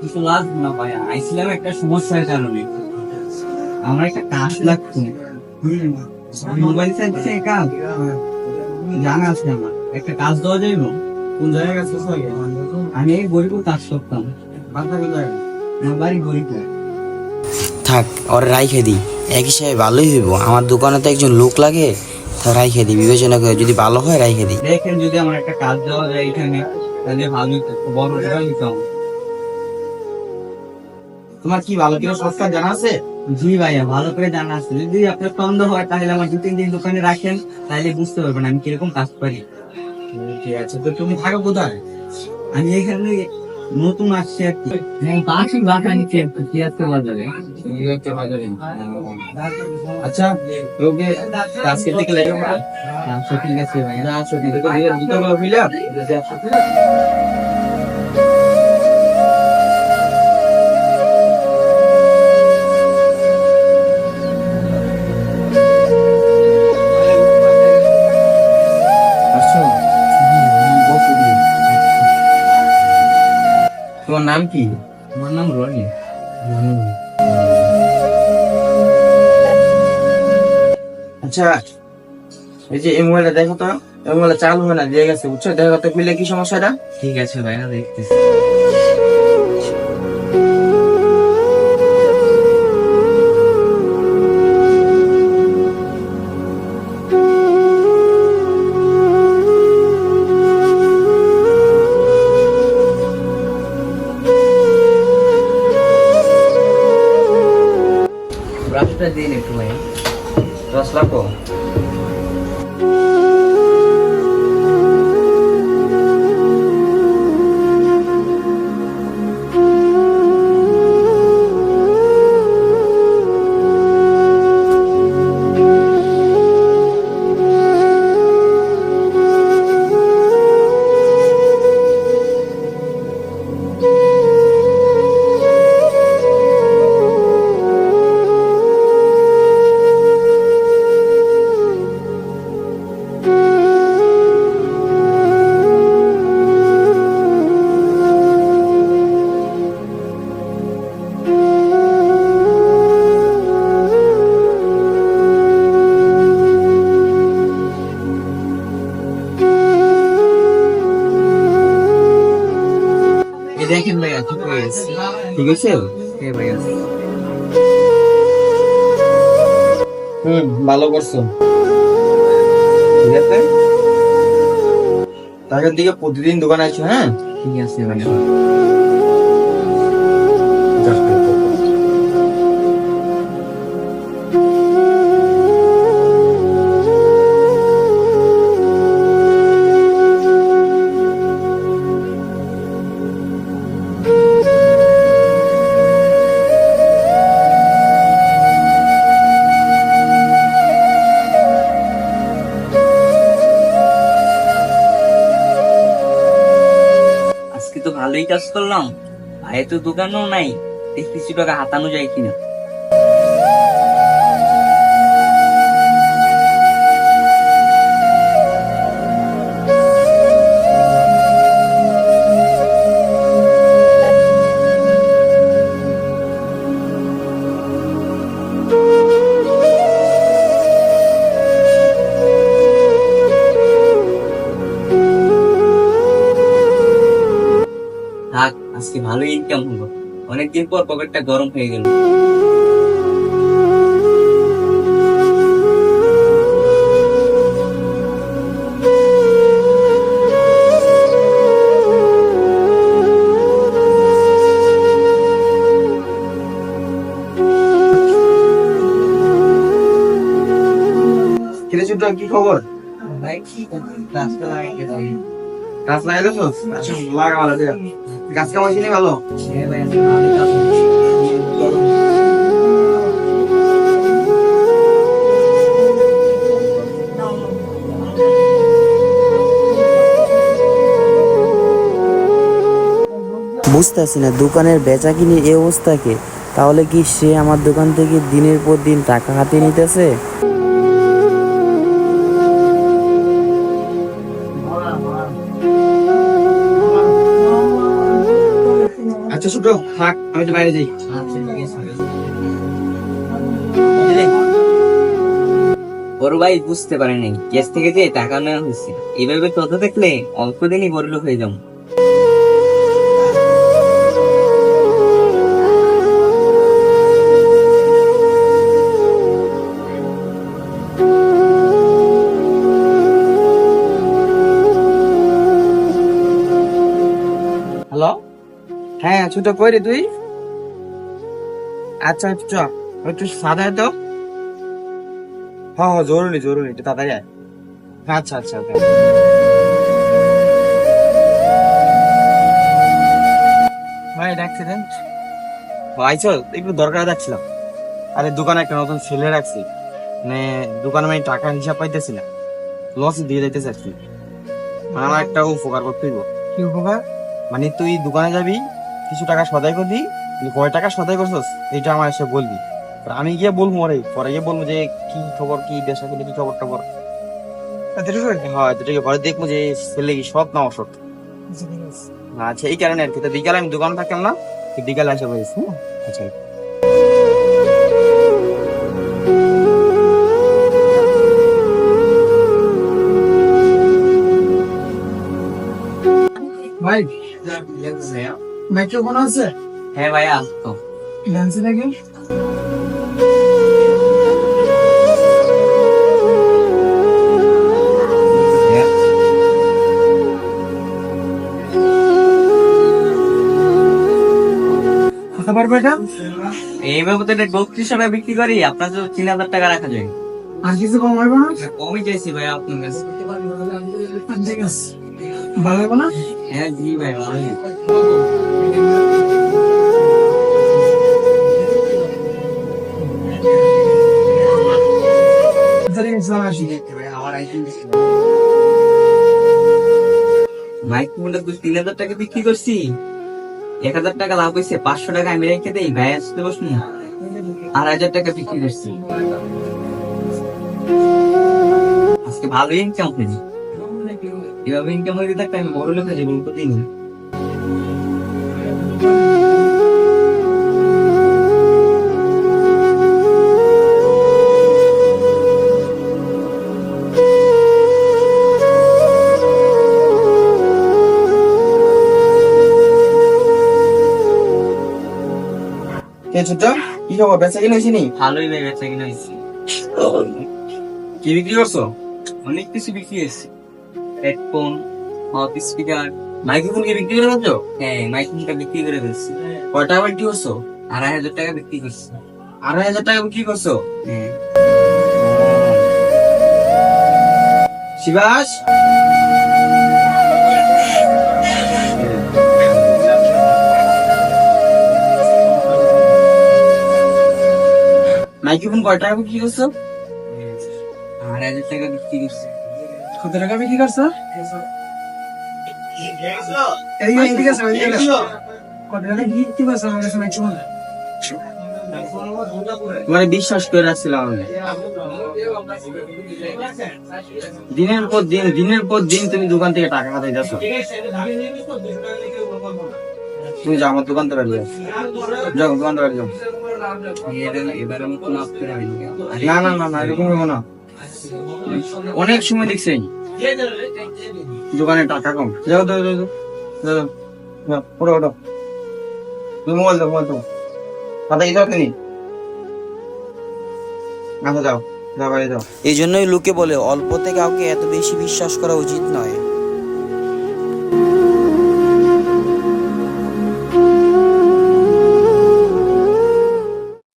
কিছু লাগবে না ভাইয়া। আইছিলাম একটা সমস্যার কারণে আমার একটা কাজ লাগতো মোবাইল চাইছে কাজ? জানা আছে আমার। একটা কাজ দেওয়া যাইব? কোন জায়গায় কাজ? আমি এই কাজ করতাম। আমার বাড়ি থাক ওর রাইখে দিই। এক হিসাবে ভালোই হইব। আমার দোকানে তো একজন লোক লাগে তা রাইখে দিই। বিবেচনা করে যদি ভালো হয় রাইখে দিই। দেখেন যদি আমার একটা কাজ দেওয়া যায় এখানে। তাহলে ভালো বড় টাকা নিতাম তোমার কি ভালো করে সংস্কার জানা আছে? জি ভাইয়া ভালো করে জানা আছে। যদি আপনার সন্দেহ হয় তাহলে আমার দু তিন দিন দোকানে রাখেন তাহলে বুঝতে পারবেন আমি কীরকম কাজ পারি ঠিক আছে। তো তুমি থাকো কোথায়? আমি এখানে নতুন আসছে আর কি। বাসি বাসা নিচ্ছি একটু তিয়াত্তর বাজারে। আচ্ছা ওকে আজকে থেকে লাগবে ঠিক আছে ভাইয়া। আচ্ছা ঠিক আছে। দুটো ফিলাম তোমার নাম কি? আমার নাম রনি। আচ্ছা এই যে এই মোবাইলটা দেখো তো এই মোবাইলটা চালু হয় না দিয়ে গেছে বুঝছ? দেখো তো কি সমস্যাটা? ঠিক আছে ভাইয়া দেখতেছি। ব্রাশটা দিন একটু ভাইয়া দশ লাখ দেখেন ভাইয়া ঠিক হয়ে গেছে ঠিক আছে? হ্যাঁ ভাইয়া। হুম, ভালো করছ। ঠিক আছে? তাদের দিকে প্রতিদিন দোকানে আছো হ্যাঁ? ঠিক আছে ভাইয়া। কাজ করলাম। আয়ে তো দোকানও নাই দেখি কিছু টাকা হাতানো যায় কিনা। আজকে ভালোই ইনকাম হলো। অনেকদিন পর পকেটটা গরম হয়ে গেল। কি খবর? ভাই কি রাস্তা লাগাইতে যাই গাছ। লাগাইছো আচ্ছা লাগা ভালো দে গাছ কামাইছি নি ভালো? না দোকানের বেচা কিনে এই অবস্থাকে। তাহলে কি সে আমার দোকান থেকে দিনের পর দিন টাকা হাতে নিতেছে? আচ্ছা ছোট। থাক, আমি তো বাইরে যাই। বড় ভাই বুঝতে পারেনি। গ্যাস থেকে যে টাকা নেওয়া হয়েছে এইভাবে তত দেখলে অল্প দিনই বড় হয়ে যাব। হ্যাঁ ছোট কই রে তুই। আচ্ছা চ একটু সাদা তো হ্যাঁ হ্যাঁ জরুরি জরুরি একটু তাড়াতাড়ি আয়। আচ্ছা আচ্ছা okay. ভাই অ্যাক্সিডেন্ট আইছো একটু দরকার যাচ্ছিলাম আরে দোকানে একটা নতুন ছেলে রাখছি। মানে দোকানে আমি টাকা হিসাব পাইতেছি না। লস দিয়ে দিতে চাচ্ছি। মানে আমার একটা উপকার করতে হইব। কি উপকার? মানে তুই দোকানে যাবি কিছু টাকা সদাই করে দিই? কয় টাকা সদাই করছিস? এটা আমার এসে বলবি। আর আমি গিয়ে বলব রে পরে গিয়ে বলব যে কি খবর কি বেসা কি খবর টবর? হ্যাঁ পরে দেখব যে ছেলে কি সৎ না অসৎ। আচ্ছা এই কারণে আর কি। বিকালে আমি দোকানে থাকলাম না বিকালে আসা বলিস হ্যাঁ। আচ্ছা। মাইক্রোফোন আছে? হ্যাঁ ভাইয়া আসতো। লেন্সে নাকি বত্রিশ টাকা বিক্রি করি আপনার তো তিন হাজার টাকা রাখা যায়। আর কিছু কম হবে না? কমই চাইছি ভাই আপনার কাছে। ঠিক আছে। ভালো না? হ্যাঁ জি ভাই তুই তিন হাজার টাকা বিক্রি করছি। এক হাজার টাকা লাভ হয়েছে পাঁচশো টাকা আমি রেখে দেই ভাই আসতে বসুন। আর হাজার টাকা বিক্রি করছি। আজকে ভালোই ইনকাম এভাবে ইনকাম হয়ে থাকতে আমি বড় হয়ে যাব প্রতিদিন কে কি খবর? বেচা কিনে হয়েছিনি ভালোই ভাই বেচা কিনা হয়েছে। কি বিক্রি করছ? অনেক কিছু বিক্রি হয়েছে। হেডফোন হট স্পিকার মাইক্রোফোন কি বিক্রি করে ফেলছো? হ্যাঁ মাইক্রোফোনটা বিক্রি করে ফেলছি। কয় টাকা বিক্রি করছ? আড়াই হাজার টাকা বিক্রি করছি। আড়াই হাজার টাকা বিক্রি করছ? হ্যাঁ। শিবাস? মাইক্রোফোন কয় টাকা বিক্রি করছ? আড়াই হাজার টাকা বিক্রি করছি। কত টাকা বিক্রি করছ? এদিকে এদিকে আসো, কত টাকা বিক্রি করছ আমার কাছে মাইক্রোফোন মানে বিশ্বাস করে রাখছিলাম আমি। দিনের পর দিন দিনের পর দিন তুমি দোকান থেকে টাকা হাতে যাচ্ছ। তুমি যাও আমার দোকান থেকে বাড়ি যাও। যাও দোকান থেকে বাড়ি যাও। না। না না না এরকম না। অনেক সময় দেখছি দোকানে টাকা কম। যাও দাও দাও দাও ওঠো ওঠো। তুমি মোবাইল দাও মোবাইল দাও। কথা দাও তুমি। আচ্ছা যাও। এই জন্যই লোকে বলে, অল্পতে কাউকে এত বেশি বিশ্বাস করা উচিত নয়।